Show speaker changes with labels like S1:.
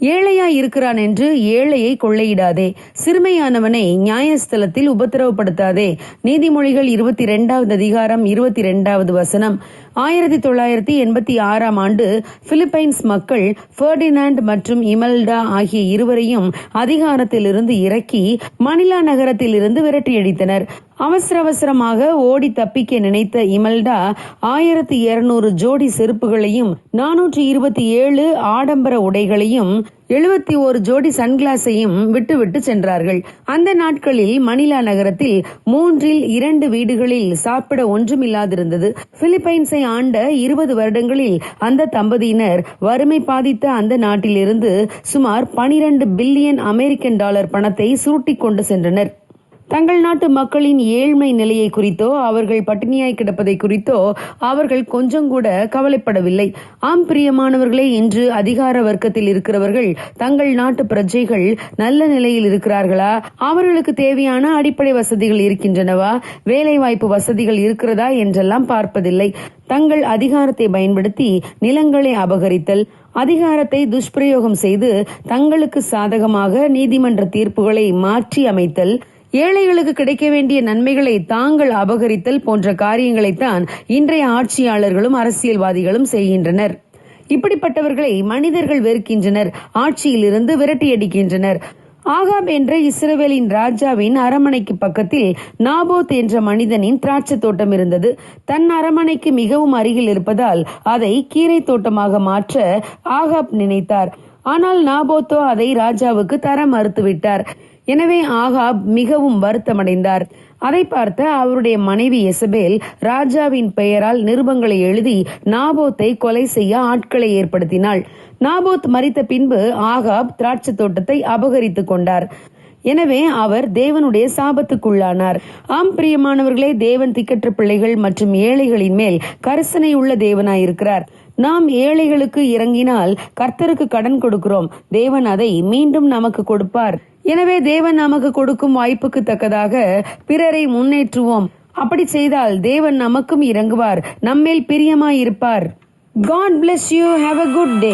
S1: ஏழையா இருக்கிறான் என்று ஏழையை கொள்ளையிடாதே. சிறுமையானவனை நியாயஸ்தலத்தில் உபத்திரவப்படுத்தாதே. நீதிமொழிகள் இருபத்தி ரெண்டாவது அதிகாரம் இருபத்தி ரெண்டாவது வசனம். ஆயிரத்தி தொள்ளாயிரத்தி எண்பத்தி ஆறாம் ஆண்டு பிலிப்பைன்ஸ் மக்கள் ஃபெர்டினாண்ட் மற்றும் இமல்டா ஆகிய இருவரையும் அதிகாரத்திலிருந்து இறக்கி மணிலா நகரத்திலிருந்து விரட்டியடித்தனர். அவசர அவசரமாக ஓடி தப்பிக்க நினைத்த இமல்டா ஆயிரத்தி இருநூறு ஜோடி செருப்புகளையும் நானூற்றி இருபத்தி ஏழு ஆடம்பர உடைகளையும் எழுபத்தி ஒரு ஜோடி சன்கிளாஸையும் விட்டுவிட்டு சென்றார்கள். அந்த நாட்களில் மணிலா நகரத்தில் மூன்றில் இரண்டு வீடுகளில் சாப்பிட ஒன்றுமில்லாதிருந்தது. பிலிப்பைன்ஸை ஆண்ட இருபது வருடங்களில் அந்த தம்பதியினர் வறுமை பாதித்த அந்த நாட்டிலிருந்து சுமார் பனிரெண்டு பில்லியன் அமெரிக்கன் டாலர் பணத்தை சுருட்டி கொண்டு சென்றனர். தங்கள் நாட்டு மக்களின் ஏழ்மை நிலையை குறித்தோ அவர்கள் பட்டினியாய் கிடப்பதை குறித்தோ அவர்கள் கொஞ்சம் கூட கவலைப்படவில்லை. ஆம் பிரியமானவர்களே இன்று அதிகார வர்க்கத்தில் இருக்கிறவர்கள் தங்கள் நாட்டு பிரஜைகள் நல்ல நிலையில் இருக்கிறார்களா? அவர்களுக்கு தேவையான அடிப்படை வசதிகள் இருக்கின்றனவா? வேலைவாய்ப்பு வசதிகள் இருக்கிறதா என்றெல்லாம் பார்ப்பதில்லை. தங்கள் அதிகாரத்தை பயன்படுத்தி நிலங்களை அபகரித்தல் அதிகாரத்தை துஷ்பிரயோகம் செய்து தங்களுக்கு சாதகமாக நீதிமன்ற தீர்ப்புகளை மாற்றி அமைத்தல் ஏழைகளுக்கு கிடைக்க வேண்டிய நன்மைகளை தாங்கள் அபகரித்தல் போன்ற காரியங்களைத்தான் இன்றைய ஆட்சியாளர்களும் அரசியல்வாதிகளும் செய்கின்றனர். இப்படிப்பட்டவர்களை மனிதர்கள் வெறுக்கின்றனர். ஆட்சியிலிருந்து விரட்டியடிக்கின்றனர் ஆகாப் என்ற இஸ்ரவேலின் ராஜாவின் அரமனைக்கு பக்கத்தில் நாபோத் என்ற மனிதனின் திராட்சை தோட்டம் இருந்தது. தன் அரமனைக்கு மிகவும் அருகில் இருப்பதால் அதை கீரை தோட்டமாக மாற்ற ஆகாப் நினைத்தார். ஆனால் நாபோத்தோ அதை ராஜாவுக்கு தர மறுத்துவிட்டார். எனவே ஆகாப் மிகவும் வருத்தமடைந்தார். அதை பார்த்த அவருடைய மனைவி எசபேல் ராஜாவின் பெயரால் நிருபங்களை எழுதி நாபோத்தை கொலை செய்ய ஆட்களை ஏற்படுத்தினாள். நாபோத் மறித்த பின்பு ஆகாப் திராட்சை தோட்டத்தை அபகரித்துக் கொண்டார். எனவே அவர் தேவனுடைய சாபத்துக்குள்ளானார். ஆம் பிரியமானவர்களே தேவன் திக்கற்ற பிள்ளைகள் மற்றும் ஏழைகளின் மேல் கரிசனை உள்ள தேவனாயிருக்கிறார். நாம் ஏழைகளுக்கு இறங்கினால் கர்த்தருக்கு கடன் கொடுக்கிறோம். தேவன் அதை மீண்டும் நமக்கு கொடுப்பார். எனவே தேவன் நமக்கு கொடுக்கும் வாய்ப்புக்கு தக்கதாக பிறரை முன்னேற்றுவோம். அப்படி செய்தால் தேவன் நமக்கும் இறங்குவார் நம்மேல் பிரியமாயிருப்பார். God bless you have a good day